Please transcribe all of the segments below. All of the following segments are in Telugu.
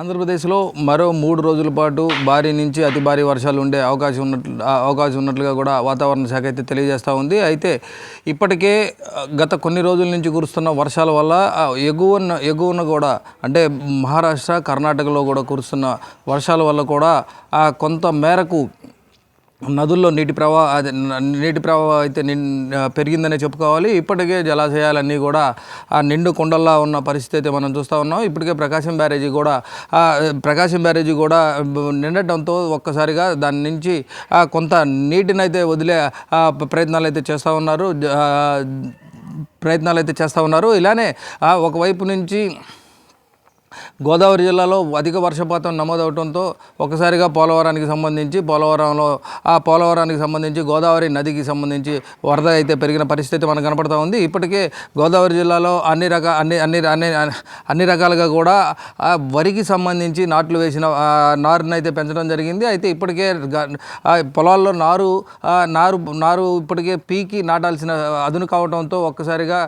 ఆంధ్రప్రదేశ్లో మరో మూడు రోజుల పాటు భారీ నుంచి అతి భారీ వర్షాలు ఉండే అవకాశం ఉన్నట్లు అవకాశం ఉన్నట్లుగా కూడా వాతావరణ శాఖ అయితే తెలియజేస్తూ ఉంది. అయితే ఇప్పటికే గత కొన్ని రోజుల నుంచి కురుస్తున్న వర్షాల వల్ల ఎగువన ఎగువన కూడా అంటే మహారాష్ట్ర కర్ణాటకలో కూడా కురుస్తున్న వర్షాల వల్ల కూడా కొంత మేరకు నదుల్లో నీటి ప్రవాహ అదే నీటి ప్రవాహం అయితే నిన్ పెరిగిందనే చెప్పుకోవాలి. ఇప్పటికే జలాశయాలన్నీ కూడా ఆ నిండు కొండల్లా ఉన్న పరిస్థితి అయితే మనం చూస్తూ ఉన్నాం. ఇప్పటికే ప్రకాశం బ్యారేజీ కూడా ప్రకాశం బ్యారేజీ కూడా నిండటంతో ఒక్కసారిగా దాని నుంచి కొంత నీటిని అయితే వదిలే ప్రయత్నాలు అయితే చేస్తూ ఉన్నారు. ప్రయత్నాలు అయితే చేస్తూ ఉన్నారు. ఇలానే ఒకవైపు నుంచి గోదావరి జిల్లాలో అధిక వర్షపాతం నమోదవడంతో ఒకసారిగా పోలవరానికి సంబంధించి పోలవరంలో ఆ పోలవరానికి సంబంధించి గోదావరి నదికి సంబంధించి వరద అయితే పెరిగిన పరిస్థితి మనకు కనపడతా ఉంది. ఇప్పటికే గోదావరి జిల్లాలో అన్ని రకాల అన్ని అన్ని అన్ని అన్ని రకాలుగా కూడా వరికి సంబంధించి నాట్లు వేసిన ఆ, నారుని అయితే పెంచడం జరిగింది. అయితే ఇప్పటికే గ- పొలాల్లో నారు నారు నారు ఇప్పటికే పీకి నాటాల్సిన అదును కావడంతో ఒక్కసారిగా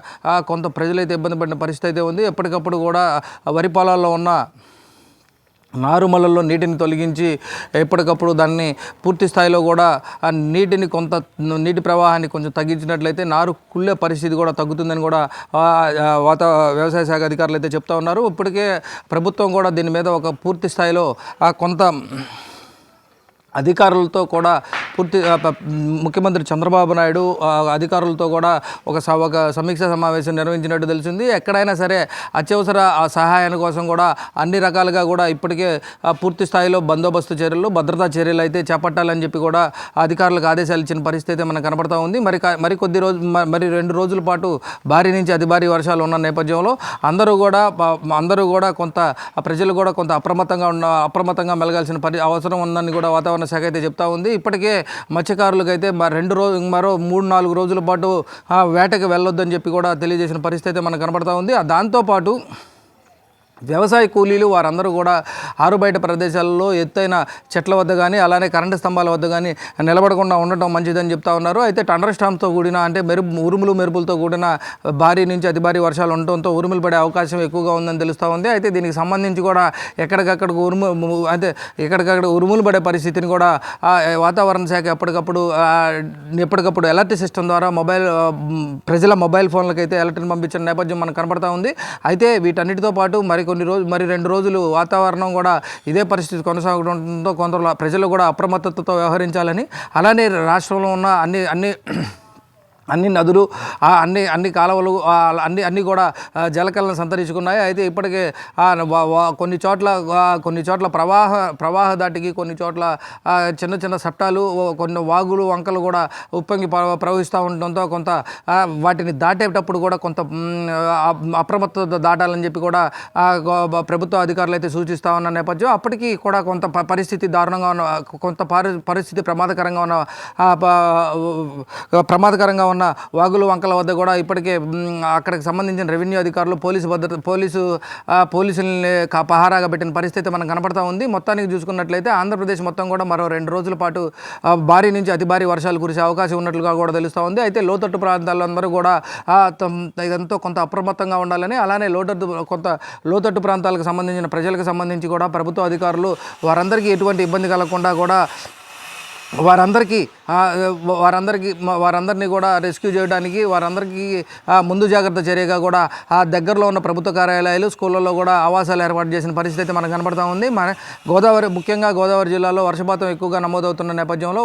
కొంత ప్రజలైతే ఇబ్బంది పడిన పరిస్థితి అయితే ఉంది. ఎప్పటికప్పుడు కూడా వరి పొలాలు పొలాల్లో ఉన్న నారుమలలో నీటిని తొలగించి ఎప్పటికప్పుడు దాన్ని పూర్తి స్థాయిలో కూడా ఆ నీటిని కొంత నీటి ప్రవాహాన్ని కొంచెం తగ్గించినట్లయితే నారు కుళ్ళే పరిస్థితి కూడా తగ్గుతుందని కూడా వాతా వాత వ్యవసాయ శాఖ అధికారులు అయితే చెప్తా ఉన్నారు. ఇప్పటికే ప్రభుత్వం కూడా దీని మీద ఒక పూర్తి స్థాయిలో ఆ, కొంత అధికారులతో కూడా పూర్తి ముఖ్యమంత్రి చంద్రబాబు నాయుడు అధికారులతో కూడా ఒక స- ఒక సమీక్ష సమావేశం నిర్వహించినట్టు తెలిసింది. ఎక్కడైనా సరే అత్యవసర ఆ కోసం కూడా అన్ని రకాలుగా కూడా ఇప్పటికే పూర్తి స్థాయిలో బందోబస్తు చర్యలు భద్రతా చర్యలు అయితే చేపట్టాలని చెప్పి కూడా అధికారులకు ఆదేశాలు ఇచ్చిన పరిస్థితి అయితే మనకు కనపడతా ఉంది. మరి మరి కొద్ది రోజు మ- మరి రెండు రోజుల పాటు భారీ నుంచి అతి భారీ వర్షాలు ఉన్న నేపథ్యంలో అందరూ కూడా అందరూ కూడా కొంత ప్రజలు కూడా కొంత అప్రమత్తంగా ఉన్న అప్రమత్తంగా మెలగాల్సిన పరి అవసరం ఉందని కూడా వాతావరణ శాఖ అయితే చెప్తా ఉంది. ఇప్పటికే మత్స్యకారులకు అయితే మ- రెండు రోజు మరో మూడు నాలుగు రోజుల పాటు వేటకు వేటకి వెళ్ళొద్దని చెప్పి కూడా తెలియజేసిన పరిస్థితి అయితే మనకు కనబడతా ఉంది. దాంతోపాటు వ్యవసాయ కూలీలు వారందరూ కూడా ఆరుబయట ప్రదేశాల్లో ఎత్తైన చెట్ల వద్ద కానీ అలానే కరెంటు స్తంభాల వద్ద కానీ నిలబడకుండా ఉండటం మంచిదని చెప్తా ఉన్నారు. అయితే టండర్ స్టామ్తో కూడిన అంటే మెరుపు ఉరుములు మెరుపులతో కూడిన భారీ నుంచి అతి భారీ వర్షాలు ఉండటంతో ఉరుములు పడే అవకాశం ఎక్కువగా ఉందని తెలుస్తూ ఉంది. అయితే దీనికి సంబంధించి కూడా ఎక్కడికక్కడ ఉరుము అయితే ఎక్కడికక్కడ ఉరుములు పడే పరిస్థితిని కూడా వాతావరణ శాఖ ఎప్పటికప్పుడు ఎప్పటికప్పుడు ఎలర్ట్ సిస్టమ్ ద్వారా మొబైల్ ప్రజల మొబైల్ ఫోన్లకైతే అయితే అలర్ట్ని పంపించిన నేపథ్యం మనకు కనపడతా ఉంది. అయితే వీటన్నిటితో పాటు మరి కొన్ని రోజు మరి రెండు రోజులు వాతావరణం కూడా ఇదే పరిస్థితి కొనసాగడంతో కొందరు ప్రజలు కూడా అప్రమత్తతతో వ్యవహరించాలని అలానే రాష్ట్రంలో ఉన్న అన్ని అన్ని అన్ని నదులు అన్ని అన్ని కాలువలు అన్ని అన్ని కూడా జలకలను సంతరించుకున్నాయి. అయితే ఇప్పటికే కొన్ని చోట్ల కొన్ని చోట్ల ప్రవాహ ప్రవాహ దాటికి కొన్ని చోట్ల చిన్న చిన్న సట్టాలు కొన్ని వాగులు వంకలు కూడా ఉప్పొంగి ప్రవహిస్తూ ఉండడంతో కొంత వాటిని దాటేటప్పుడు కూడా కొంత అప్రమత్తత దాటాలని చెప్పి కూడా ప్రభుత్వ అధికారులు అయితే సూచిస్తూ ఉన్న నేపథ్యం అప్పటికి కూడా కొంత పరిస్థితి దారుణంగా ఉన్న కొంత పరిస్థితి ప్రమాదకరంగా ఉన్న ప్రమాదకరంగా ఉన్న వాగులు వంకల వద్ద కూడా ఇప్పటికే అక్కడికి సంబంధించిన రెవెన్యూ అధికారులు పోలీసు భద్రత పోలీసు పోలీసుల్ని కా- పహారాగా పెట్టిన పరిస్థితి మనకు కనపడతా ఉంది. మొత్తానికి చూసుకున్నట్లయితే ఆంధ్రప్రదేశ్ మొత్తం కూడా మరో రెండు రోజుల పాటు భారీ నుంచి అతి భారీ వర్షాలు కురిసే అవకాశం ఉన్నట్లుగా కూడా తెలుస్తూ ఉంది. అయితే లోతట్టు ప్రాంతాలందరూ అందరూ కూడా ఆ, ఇదంతా కొంత అప్రమత్తంగా ఉండాలని అలానే లోతట్టు కొంత లోతట్టు ప్రాంతాలకు సంబంధించిన ప్రజలకు సంబంధించి కూడా ప్రభుత్వ అధికారులు వారందరికీ ఎటువంటి ఇబ్బంది కలగకుండా కూడా వారందరికీ వారందరికీ వారందరినీ కూడా రెస్క్యూ చేయడానికి వారందరికీ ముందు జాగ్రత్త చర్యగా కూడా ఆ దగ్గరలో ఉన్న ప్రభుత్వ కార్యాలయాలు స్కూళ్ళల్లో కూడా ఆవాసాలు ఏర్పాటు చేసిన పరిస్థితి అయితే మనకు కనబడతా ఉంది. మన గోదావరి ముఖ్యంగా గోదావరి జిల్లాలో వర్షపాతం ఎక్కువగా నమోదవుతున్న నేపథ్యంలో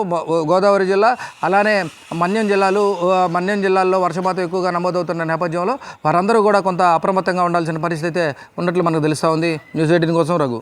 గోదావరి జిల్లా అలానే మన్యం జిల్లాలు మన్యం జిల్లాల్లో వర్షపాతం ఎక్కువగా నమోదవుతున్న నేపథ్యంలో వారందరూ కూడా కొంత అప్రమత్తంగా ఉండాల్సిన పరిస్థితి అయితే ఉన్నట్లు మనకు తెలుస్తూ ఉంది. న్యూస్ ఎయిటీన్ కోసం రఘు.